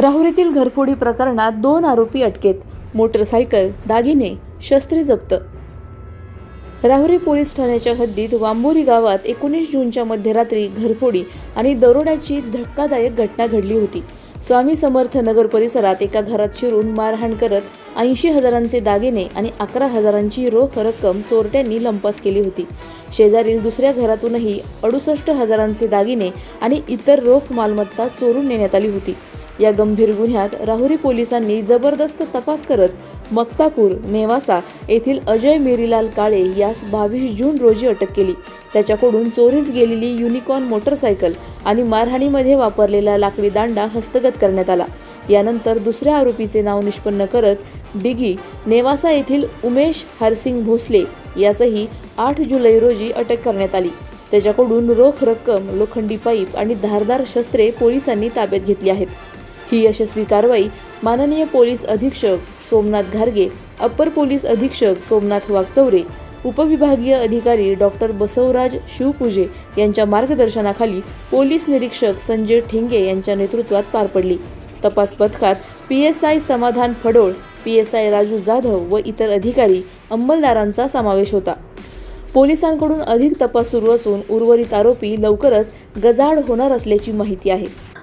राहुरीतील घरफोडी प्रकरणात दोन आरोपी अटकेत. मोटरसायकल दागिने शस्त्रे जप्त. राहुरी पोलीस ठाण्याच्या हद्दीत वांबोरी गावात एकोणीस जूनच्या मध्यरात्री घरफोडी आणि दरोड्याची धक्कादायक घटना घडली होती. स्वामी समर्थ नगर परिसरात एका घरात शिरून मारहाण करत ऐंशी हजारांचे दागिने आणि अकरा हजारांची रोख रक्कम चोरट्यांनी लंपास केली होती. शेजारील दुसऱ्या घरातूनही अडुसष्ट हजारांचे दागिने आणि इतर रोख मालमत्ता चोरून नेण्यात आली होती. या गंभीर गुन्ह्यात राहुरी पोलिसांनी जबरदस्त तपास करत मक्तापूर नेवासा येथील अजय मेरीलाल काळे यास बावीस जून रोजी अटक केली. त्याच्याकडून चोरीस गेलेली युनिकॉर्न मोटरसायकल आणि मारहाणीमध्ये वापरलेला लाकडी दांडा हस्तगत करण्यात आला. यानंतर दुसऱ्या आरोपीचे नाव निष्पन्न करत डिगी नेवासा येथील उमेश हरसिंग भोसले यासही आठ जुलै रोजी अटक करण्यात आली. त्याच्याकडून रोख रक्कम लोखंडी पाईप आणि धारदार शस्त्रे पोलिसांनी ताब्यात घेतली आहेत. ही यशस्वी कारवाई माननीय पोलीस अधीक्षक सोमनाथ घारगे अप्पर पोलीस अधीक्षक सोमनाथ वागचौरे उपविभागीय अधिकारी डॉक्टर बसवराज शिवपूजे यांच्या मार्गदर्शनाखाली पोलीस निरीक्षक संजय ठेंगे यांच्या नेतृत्वात पार पडली. तपास पथकात P S I Samadhan Phadol P S I Raju Jadhav व इतर अधिकारी अंमलदारांचा समावेश होता. पोलिसांकडून अधिक तपास सुरू असून उर्वरित आरोपी लवकरच गजाआड होणार असल्याची माहिती आहे.